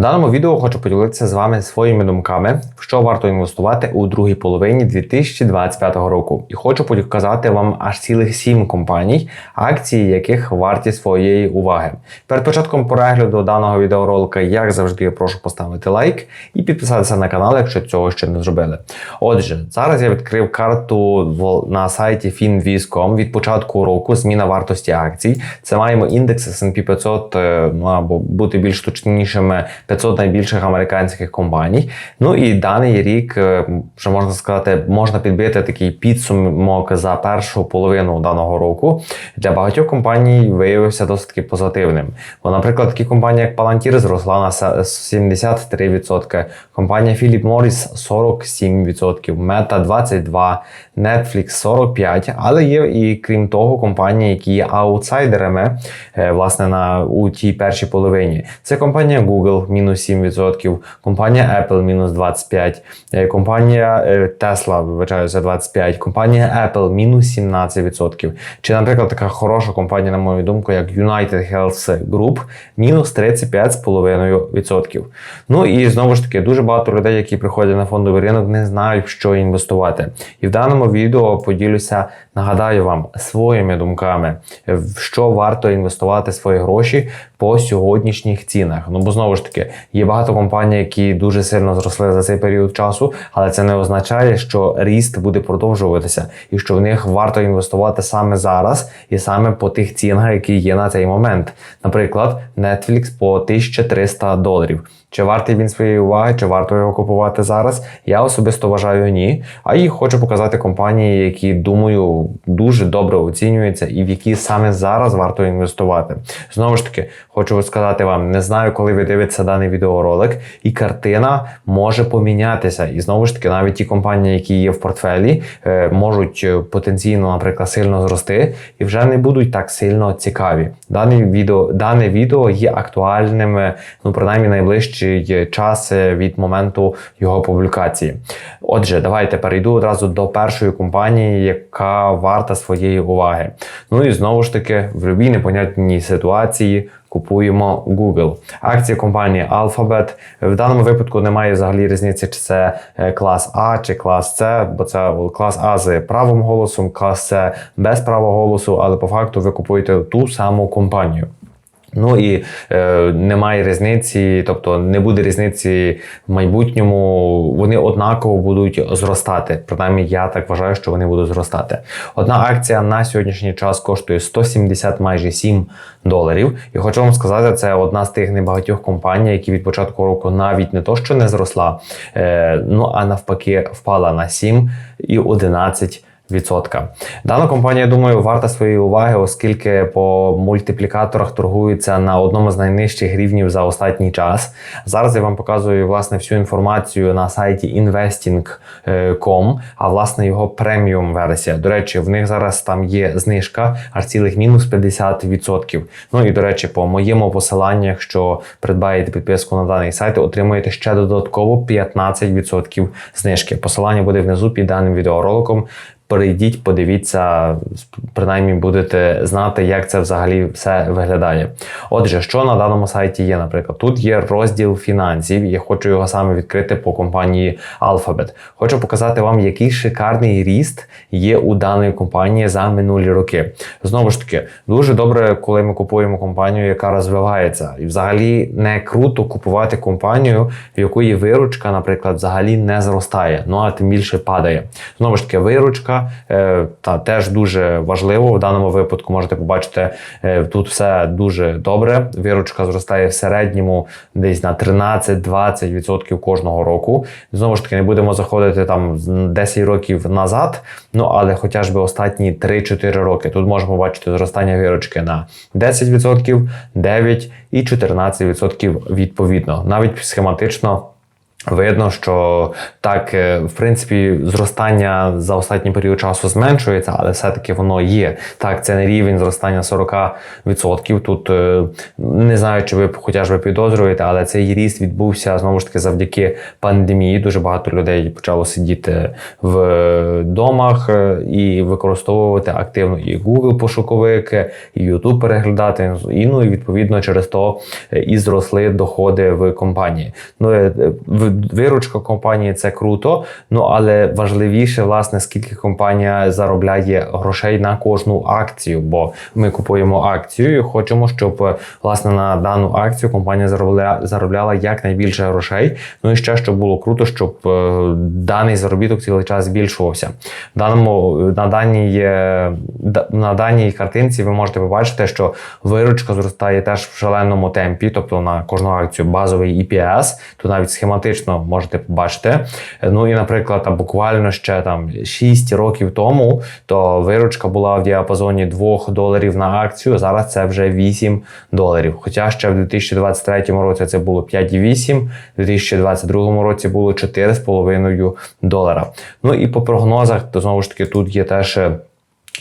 Даному відео хочу поділитися з вами своїми думками, в що варто інвестувати у другій половині 2025 року. І хочу показати вам аж цілих сім компаній, акції яких варті своєї уваги. Перед початком перегляду даного відеоролика, як завжди, прошу поставити лайк і підписатися на канал, якщо цього ще не зробили. Отже, зараз я відкрив карту на сайті finviz.com від початку року зміна вартості акцій. Це маємо індекс S&P 500, е, ну або бути більш точнішими. 500 найбільших американських компаній. Ну і даний рік, е, що можна сказати, можна підбити такий підсумок за першу половину даного року. Для багатьох компаній виявився досить позитивним. Бо, наприклад, такі компанії, як Palantir, зросла на 73%, компанія Philip Morris 47%, Meta 22%, Netflix 45%, але є і крім того, компанії, які є аутсайдерами е, власне на у тій першій половині. Це компанія Google, мінус 7%, компанія Apple мінус 25%, е, компанія е, Tesla, вибачаюся, 25%, компанія Apple мінус 17%. Чи, наприклад, така хороша компанія, на мою думку, як United Health Group, мінус 35,5%. Ну і знову ж таки, дуже багато людей, які приходять на фондовий ринок, не знають, в що інвестувати. І в даному відео поділюся, нагадаю вам своїми думками, в що варто інвестувати свої гроші по сьогоднішніх цінах. Ну бо знову ж таки, є багато компаній, які дуже сильно зросли за цей період часу, але це не означає, що ріст буде продовжуватися і що в них варто інвестувати саме зараз і саме по тих цінах, які є на цей момент. Наприклад, Netflix по 1300 доларів. Чи вартий він своєї уваги, чи варто його купувати зараз? Я особисто вважаю ні. А їх хочу показати компанії, які думаю дуже добре оцінюються, і в які саме зараз варто інвестувати. Знову ж таки, хочу сказати вам: не знаю, коли ви дивитеся даний відеоролик, і картина може помінятися. І знову ж таки, навіть ті компанії, які є в портфелі, е, можуть е, потенційно, наприклад, сильно зрости і вже не будуть так сильно цікаві. Дане відео, дане відео є актуальним, ну принаймні найближчі найближчий час від моменту його публікації. Отже, давайте перейду одразу до першої компанії, яка варта своєї уваги. Ну і знову ж таки, в любій непонятній ситуації. Купуємо Google. Акції компанії Alphabet. В даному випадку немає взагалі різниці, чи це е, клас А чи клас С, бо це клас А з правим голосом, клас С без права голосу, але по факту ви купуєте ту саму компанію. Ну і е, немає різниці, тобто не буде різниці в майбутньому. Вони однаково будуть зростати. Принаймні, я так вважаю, що вони будуть зростати. Одна акція на сьогоднішній час коштує 170 майже 7 доларів. І хочу вам сказати, це одна з тих небагатьох компаній, які від початку року навіть не то, що не зросла, е, ну а навпаки, впала на 7 і 11 відсотка. Дана компанія, думаю, варта своєї уваги, оскільки по мультиплікаторах торгується на одному з найнижчих рівнів за останній час. Зараз я вам показую власне всю інформацію на сайті investing.com, а власне його преміум версія. До речі, в них зараз там є знижка аж цілих мінус 50%. Ну і до речі, по моєму посиланню, якщо придбаєте підписку на даний сайт, отримуєте ще додатково 15% знижки. Посилання буде внизу під даним відеороликом перейдіть, подивіться, принаймні будете знати, як це взагалі все виглядає. Отже, що на даному сайті є, наприклад, тут є розділ фінансів, я хочу його саме відкрити по компанії Alphabet. Хочу показати вам, який шикарний ріст є у даної компанії за минулі роки. Знову ж таки, дуже добре, коли ми купуємо компанію, яка розвивається. І взагалі не круто купувати компанію, в якої виручка, наприклад, взагалі не зростає, ну а тим більше падає. Знову ж таки, виручка. Е, та теж дуже важливо. В даному випадку можете побачити, е, тут все дуже добре. Виручка зростає в середньому десь на 13-20% кожного року. Знову ж таки, не будемо заходити там 10 років назад, ну але хоча б останні 3-4 роки. Тут можемо бачити зростання виручки на 10%, 9% і 14% відповідно. Навіть схематично. Видно, що так, е, в принципі, зростання за останній період часу зменшується, але все-таки воно є. Так, це не рівень зростання 40%. Тут е, не знаю, чи ви хоча ж ви підозрюєте, але цей ріст відбувся знову ж таки завдяки пандемії. Дуже багато людей почало сидіти в домах е, і використовувати активно і Google пошуковики, і YouTube переглядати. І ну і відповідно через то і зросли доходи в компанії. Ну в- виручка компанії це круто. Ну але важливіше, власне, скільки компанія заробляє грошей на кожну акцію, бо ми купуємо акцію і хочемо, щоб е, власне на дану акцію компанія заробляла, заробляла якнайбільше грошей. Ну і ще щоб було круто, щоб е, даний заробіток цілий час збільшувався. Даному на даній е, на даній картинці ви можете побачити, що виручка зростає теж в шаленому темпі, тобто на кожну акцію базовий EPS, то навіть схематично можете побачити. Ну і, наприклад, там буквально ще там 6 років тому, то виручка була в діапазоні 2 доларів на акцію. Зараз це вже 8 доларів. Хоча ще в 2023 році це було 5,8, в 2022 році було 4,5 долара. Ну і по прогнозах, то знову ж таки тут є теж.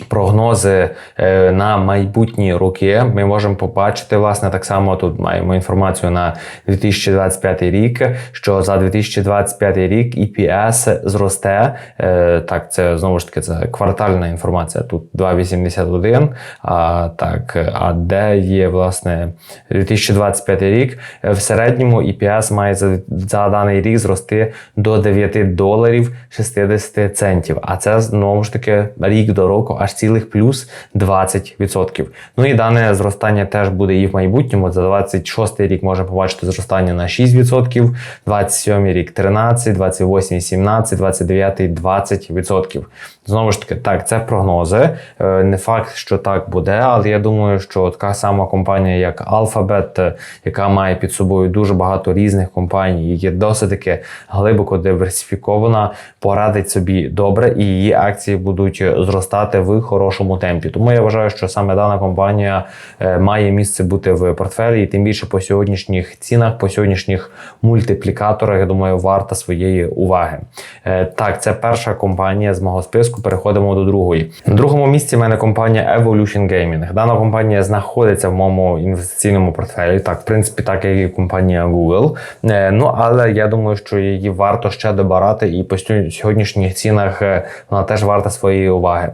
Прогнози е, на майбутні роки ми можемо побачити, власне, так само тут маємо інформацію на 2025 рік, що за 2025 рік EPS зросте. Е, так, це знову ж таки це квартальна інформація. Тут 2,81. А так, а де є власне 2025 рік? Е, В середньому EPS має за, за даний рік зрости до 9 доларів 60 центів. А це знову ж таки рік до року аж цілих плюс 20%. Ну і дане зростання теж буде і в майбутньому. За 26 рік можна побачити зростання на 6%, 27 рік 13, 28, 17, 29, 20%. Знову ж таки, так, це прогнози. Е, Не факт, що так буде, але я думаю, що така сама компанія, як Alphabet, е, яка має під собою дуже багато різних компаній, є досить таки глибоко диверсифікована, порадить собі добре, і її акції будуть зростати в хорошому темпі. Тому я вважаю, що саме дана компанія е, має місце бути в портфелі, і тим більше по сьогоднішніх цінах, по сьогоднішніх мультиплікаторах, я думаю, варта своєї уваги. Е, Так, це перша компанія з мого списку. Переходимо до другої. На другому місці в мене компанія Evolution Gaming. Дана компанія знаходиться в моєму інвестиційному портфелі. Так, в принципі, так як і компанія Google. Е, Ну але я думаю, що її варто ще добирати, і по сьогоднішніх цінах вона теж варта своєї уваги.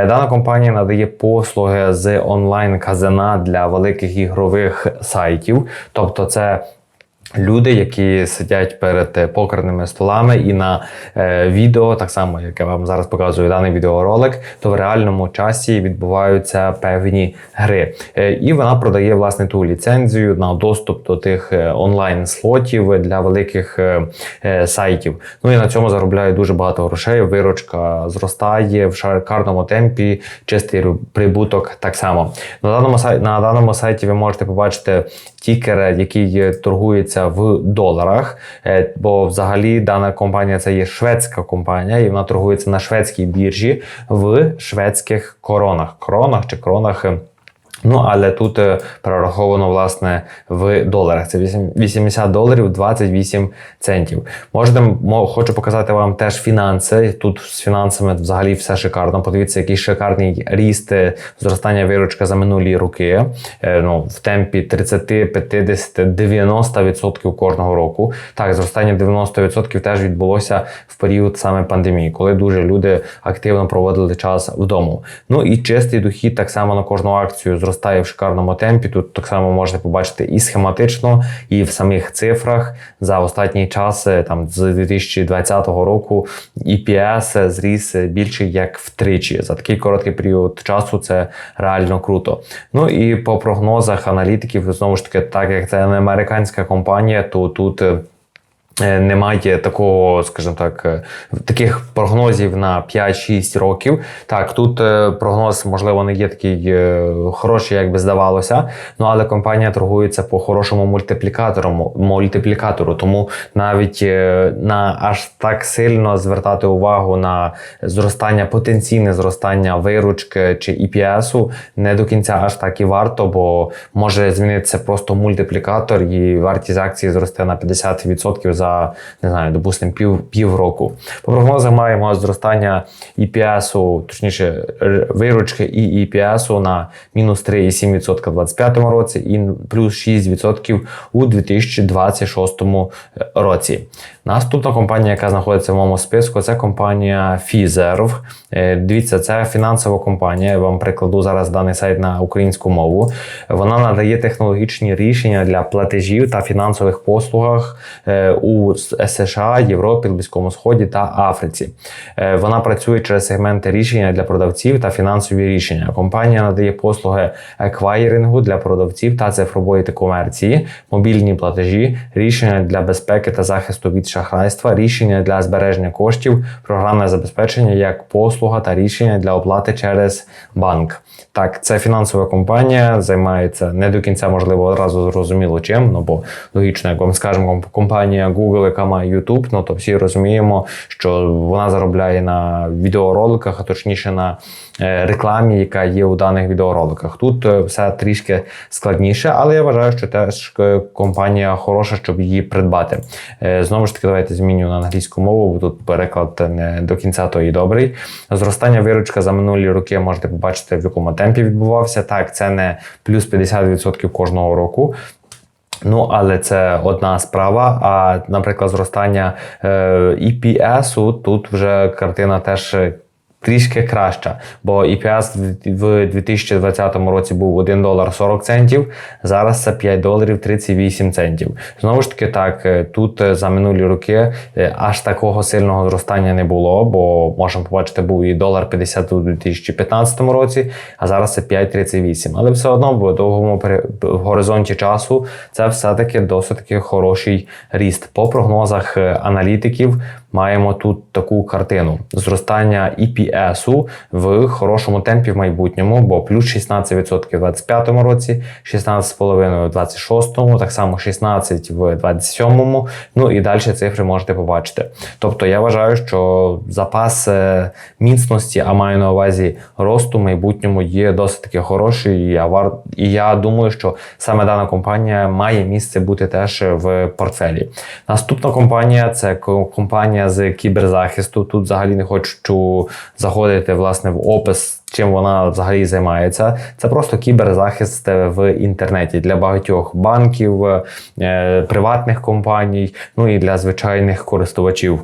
Е, Дана компанія надає послуги з онлайн-казина для великих ігрових сайтів, тобто це. Люди, які сидять перед е, покерними столами, і на е, відео, так само як я вам зараз показую даний відеоролик, то в реальному часі відбуваються певні гри. Е, і вона продає власне ту ліцензію на доступ до тих е, онлайн-слотів для великих е, е, сайтів. Ну і на цьому заробляє дуже багато грошей. Виручка зростає в шикарному темпі, чистий прибуток так само. На даному сайті на даному сайті ви можете побачити тікер, який е, торгується в доларах. Е, Бо взагалі дана компанія це є шведська компанія, і вона торгується на шведській біржі в шведських коронах. Коронах чи кронах. Ну, але тут е, прораховано власне в доларах. Це 80 доларів 28 центів. Можете хочу показати вам теж фінанси. Тут з фінансами взагалі все шикарно. Подивіться, який шикарний ріст е, зростання виручка за минулі роки. Е, Ну, в темпі 30, 50, 90% кожного року. Так, зростання 90% теж відбулося в період саме пандемії, коли дуже люди активно проводили час вдома. Ну і чистий дохід так само на кожну акцію зростає в шикарному темпі. Тут так само можете побачити і схематично, і в самих цифрах за останній час, е, там з 2020 року, EPS зріс більше як втричі. За такий короткий період часу це реально круто. Ну і по прогнозах аналітиків, знову ж таки, так як це не американська компанія, то тут. Е, Немає такого, скажімо так, е, таких прогнозів на 5-6 років. Так, тут е, прогноз, можливо, не є такий хороший, як би здавалося. Ну але компанія торгується по хорошому мультиплікатору, мультиплікатору. Тому навіть на аж так сильно звертати увагу на зростання, потенційне зростання виручки чи EPS не до кінця аж так і варто, бо може змінитися просто мультиплікатор, і вартість акції зросте на 50% за не знаю, допустимо, пів півроку. По прогнозах маємо зростання EPS, точніше, виручки і EPS на мінус 3,7% у 2025 році і плюс 6% у 2026 році. Наступна компанія, яка знаходиться в моєму списку, це компанія Fizerv. Е, Дивіться, це фінансова компанія. Я вам прикладу зараз даний сайт на українську мову. Вона надає технологічні рішення для платежів та фінансових послугах е, у США, Європі, Близькому Сході та Африці. Е, Вона працює через сегменти рішення для продавців та фінансові рішення. Компанія надає послуги еквайрингу для продавців та цифрової комерції, мобільні платежі, рішення для безпеки та захисту від шахрайства, рішення для збереження коштів, програмне забезпечення як послуга та рішення для оплати через банк. Так, це фінансова компанія, займається не до кінця, можливо, одразу зрозуміло чим. Ну бо логічно, як вам скажемо, комп- компанія Google, яка має YouTube, ну то всі розуміємо, що вона заробляє на відеороликах, а точніше на е, рекламі, яка є у даних відеороликах. Тут е, все трішки складніше, але я вважаю, що теж е, компанія хороша, щоб її придбати. Знову ж таки, давайте зміню на англійську мову, бо тут переклад не до кінця то і добрий. Зростання виручка за минулі роки можете побачити, в якому темпі відбувався. Так, це не плюс 50% кожного року. Ну, але це одна справа. А, наприклад, зростання е, EPS, тут вже картина теж. Трішки краща, бо EPS в 2020 році був 1 долар 40 центів, зараз це 5 доларів 38 центів. Знову ж таки, так, е, тут е, за минулі роки е, аж такого сильного зростання не було, бо можемо побачити, був і долар 50 у 2015 році, а зараз це 5,38. Але все одно в довгому горизонті часу це все-таки досить хороший ріст. По прогнозах аналітиків маємо тут таку картину: зростання EPS в хорошому темпі в майбутньому, бо плюс 16% у 2025 році, 16,5% у 26-му, так само 16% в 27-му. Ну і далі цифри можете побачити. Тобто я вважаю, що запас е, міцності, а маю на увазі росту в майбутньому є досить таки хороший. І я, думаю, що саме дана компанія має місце бути теж в портфелі. Наступна компанія це ко- компанія з кіберзахисту. Тут взагалі не хочу заходити власне в опис. Чим вона взагалі займається? Це просто кіберзахист в інтернеті для багатьох банків, е, приватних компаній, ну і для звичайних користувачів.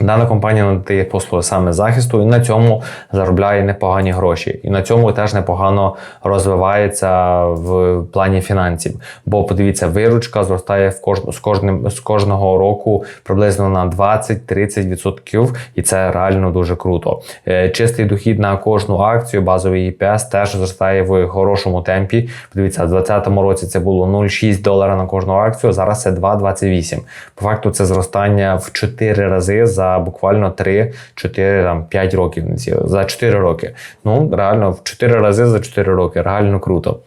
Дана компанія надає послуги саме захисту і на цьому заробляє непогані гроші. І на цьому теж непогано розвивається в плані фінансів. Бо подивіться, виручка зростає в кож... з, кожним... з кожного року приблизно на 20-30%, і це реально дуже круто. Е, Чистий дохід на кожну акцію, базовий EPS теж зростає в хорошому темпі. Подивіться, в 2020 році це було 0,6 долара на кожну акцію, зараз це 2,28. По факту це зростання в 4 рази за буквально 3, 4, там, 5 років. За 4 роки. Ну, реально, в 4 рази за 4 роки. Реально круто.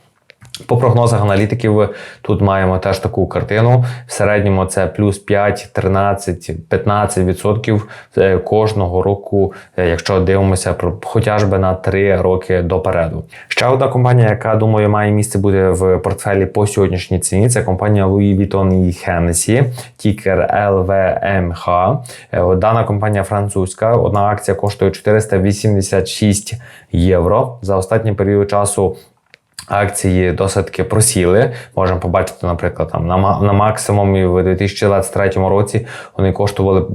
По прогнозах аналітиків тут маємо теж таку картину. В середньому це плюс 5, 13, 15 відсотків е, кожного року, е, якщо дивимося про хоча б на 3 роки допереду. Ще одна компанія, яка думаю має місце бути в портфелі по сьогоднішній ціні, це компанія Louis Vuitton і Hennessy, тікер LVMH. Е, Дана компанія французька. Одна акція коштує 486 євро. За останній період часу акції досить просіли. Можемо побачити, наприклад, там на, на максимумі в 2023 році вони коштували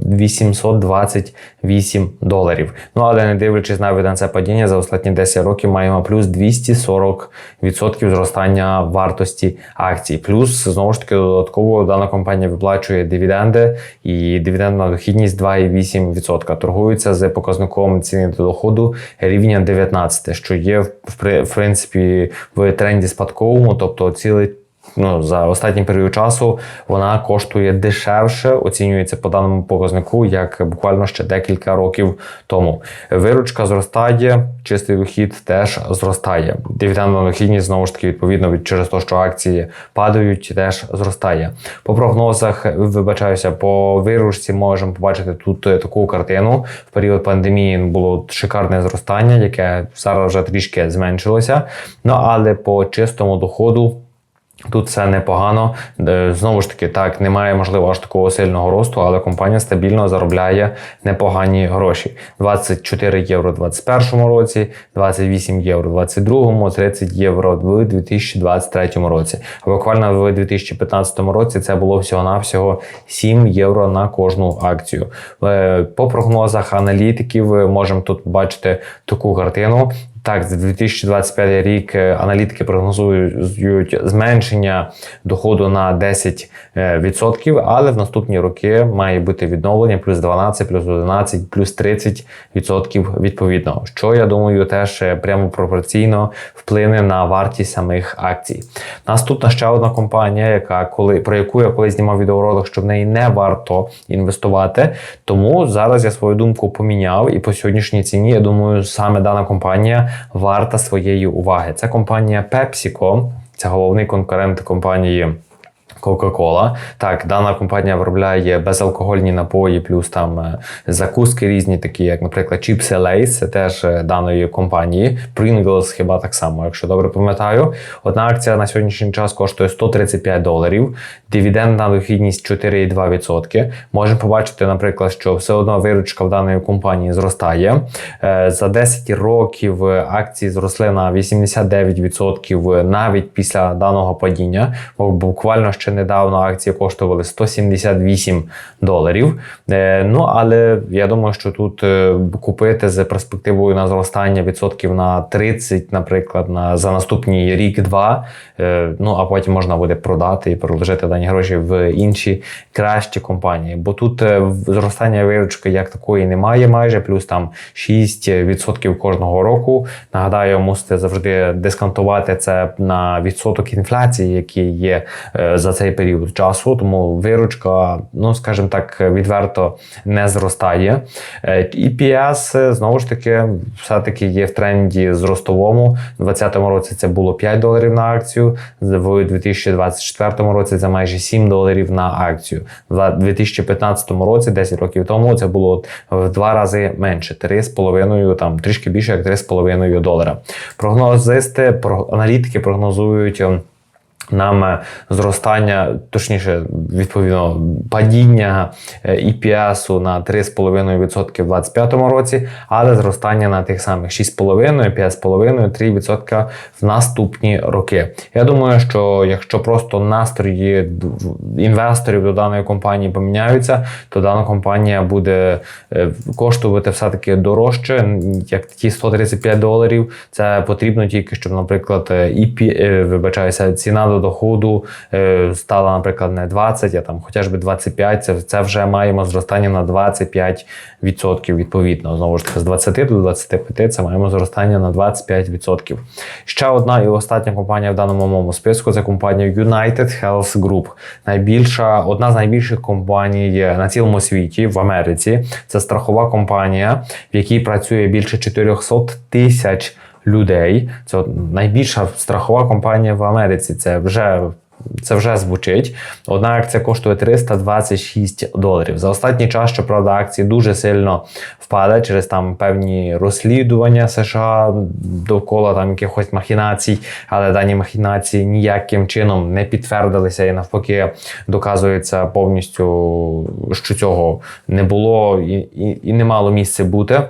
828 доларів. Ну але не дивлячись навіть на це падіння, за останні 10 років маємо плюс 240% зростання вартості акцій. Плюс знову ж таки додатково дана компанія виплачує дивіденди і дивідендна дохідність 2,8%. Торгуються з показником ціни до доходу рівня 19, що є в при- в принципі тренді спадковому, тобто цілий. Ну, за останній період часу вона коштує дешевше, оцінюється по даному показнику, як буквально ще декілька років тому. Виручка зростає, чистий дохід теж зростає. Дивідендна дохідність знову ж таки відповідно від через те, що акції падають, теж зростає. По прогнозах, вибачаюся, по виручці можемо побачити тут е, таку картину. В період пандемії було шикарне зростання, яке зараз вже трішки зменшилося. Ну але по чистому доходу. Тут все непогано. Е, Знову ж таки, так, немає, можливо, аж такого сильного росту, але компанія стабільно заробляє непогані гроші. 24 євро у 2021 році, 28 євро у 2022, 30 євро в 2023 році. А буквально в 2015 році це було всього-навсього 7 євро на кожну акцію. Е, По прогнозах аналітиків е, можемо тут побачити таку картину. Так, за 2025 рік е, аналітики прогнозують зменшення доходу на 10%, але в наступні роки має бути відновлення плюс 12, плюс 11, плюс 30% відповідно. Що я думаю, теж е, прямо пропорційно вплине на вартість самих акцій. Наступна ще одна компанія, яка коли про яку я колись знімав відеоролик, що в неї не варто інвестувати. Тому зараз я свою думку поміняв, і по сьогоднішній ціні я думаю, саме дана компанія варта своєї уваги. Це компанія PepsiCo, це головний конкурент компанії. Coca-Cola. Так, дана компанія виробляє безалкогольні напої, плюс там е, закуски різні, такі, як, наприклад, чіпси Lays, це теж е, даної компанії. Pringles хіба так само, якщо добре пам'ятаю. Одна акція на сьогоднішній час коштує 135 доларів, дивідендна дохідність 4,2%. Можемо побачити, наприклад, що все одно виручка в даної компанії зростає. Е, За 10 років акції зросли на 89% навіть після даного падіння. Бо Буквально ще недавно акції коштували 178 доларів. Е, Ну але я думаю, що тут е, купити з перспективою на зростання відсотків на 30, наприклад, на за наступні рік-два. е, Ну а потім можна буде продати і переложити дані гроші в інші кращі компанії. Бо тут зростання виручки як такої немає, майже плюс там 6% кожного року. Нагадаю, мусите завжди дисконтувати це на відсоток інфляції, який є за цей період часу. Тому виручка, ну скажімо так, відверто не зростає. Е, EPS, е, знову ж таки, все-таки є в тренді зростовому. У 2020 році це було 5 доларів на акцію, в 2024 році це майже 7 доларів на акцію. В 2015 році, 10 років тому, це було в два рази менше 3,5, там трішки більше як 3,5 долара. Прогнозисти, про- аналітики прогнозують. Ем, нам е, зростання, точніше, відповідно, падіння е, EPS на 3,5% в 2025 році, але зростання на тих самих 6,5%, 5,5%, 3% в наступні роки. Я думаю, що якщо просто настрої інвесторів до даної компанії поміняються, то дана компанія буде е, коштувати все-таки дорожче, як ті 135 доларів. Це потрібно тільки, щоб, наприклад, е, EP, е, вибачаюся, ціна до доходу е, стала, наприклад, не 20, а там хоча б 25, це, це вже маємо зростання на 25% відповідно. Знову ж таки, з 20 до 25 це маємо зростання на 25%. Ще одна і остання компанія в даному моєму списку це компанія United Health Group. Найбільша, одна з найбільших компаній на цілому світі в Америці. Це страхова компанія, в якій працює більше 400 тисяч людей. Це найбільша страхова компанія в Америці. Це вже. Це вже звучить. Одна акція коштує 326 доларів. За останній час, щоправда, акції дуже сильно впали через там певні розслідування США довкола там якихось махінацій, але дані махінації ніяким чином не підтвердилися і навпаки доказується повністю, що цього не було і, і, і не мало місця бути.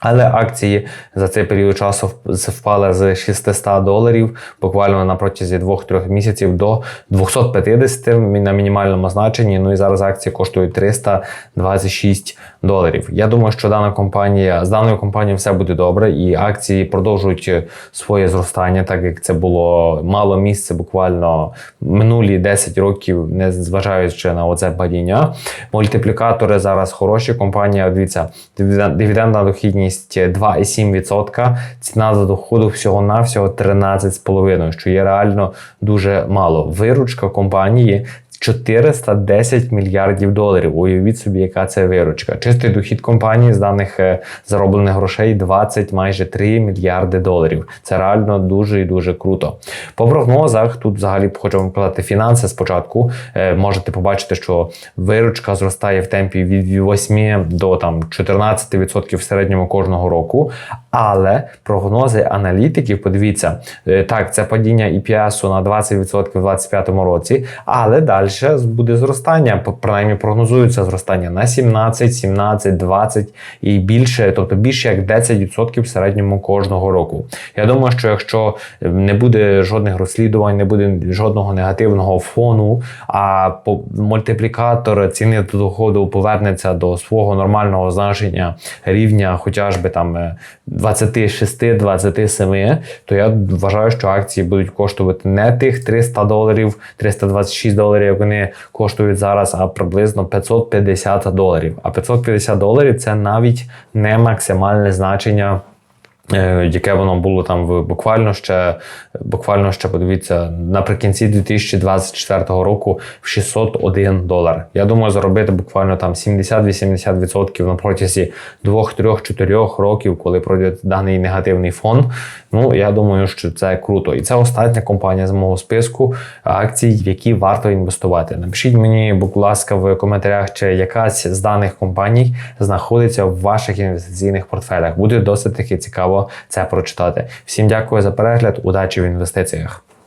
Але акції за цей період часу впали з 600 доларів буквально на протязі 2-3 місяців до 250 на мінімальному значенні. Ну і зараз акції коштують 326 доларів. Я думаю, що дана компанія з даною компанією все буде добре, і акції продовжують своє зростання, так як це було мало місце буквально минулі 10 років, не зважаючи на оце падіння. Мультиплікатори зараз хороші. Компанія, дивіться, дивіден- дивідендна дохідність 2,7%, ціна за доходу всього-навсього 13,5%, що є реально дуже мало. Виручка компанії 410 мільярдів доларів. Уявіть собі, яка це виручка. Чистий дохід компанії з даних е, зароблених грошей 20 майже 3 мільярди доларів. Це реально дуже і дуже круто. По прогнозах тут взагалі хочу вам показати фінанси спочатку. Е, Можете побачити, що виручка зростає в темпі від 8 до там 14% в середньому кожного року. Але прогнози аналітиків, подивіться, е, так, це падіння EPS на 20% у 2025 році, але далі буде зростання. Принаймні прогнозується зростання на 17, 17, 20 і більше, тобто більше як 10% в середньому кожного року. Я думаю, що якщо не буде жодних розслідувань, не буде жодного негативного фону, а мультиплікатор ціни до доходу повернеться до свого нормального значення рівня, хоча ж би там е, 26-27, то я вважаю, що акції будуть коштувати не тих 300 доларів, 326 доларів, як вони коштують зараз, а приблизно 550 доларів. А 550 доларів це навіть не максимальне значення. е, Яке воно було там в буквально ще буквально ще подивіться наприкінці 2024 року в 601 долар. Я думаю, заробити буквально там 70-80% на протязі 2, 3, 4 років, коли пройде даний негативний фон. Ну я думаю, що це круто. І це остання компанія з мого списку акцій, в які варто інвестувати. Напишіть мені, будь ласка, в коментарях, чи якась з даних компаній знаходиться в ваших інвестиційних портфелях. Буде досить таки цікаво це прочитати. Всім дякую за перегляд, удачі інвестиціях.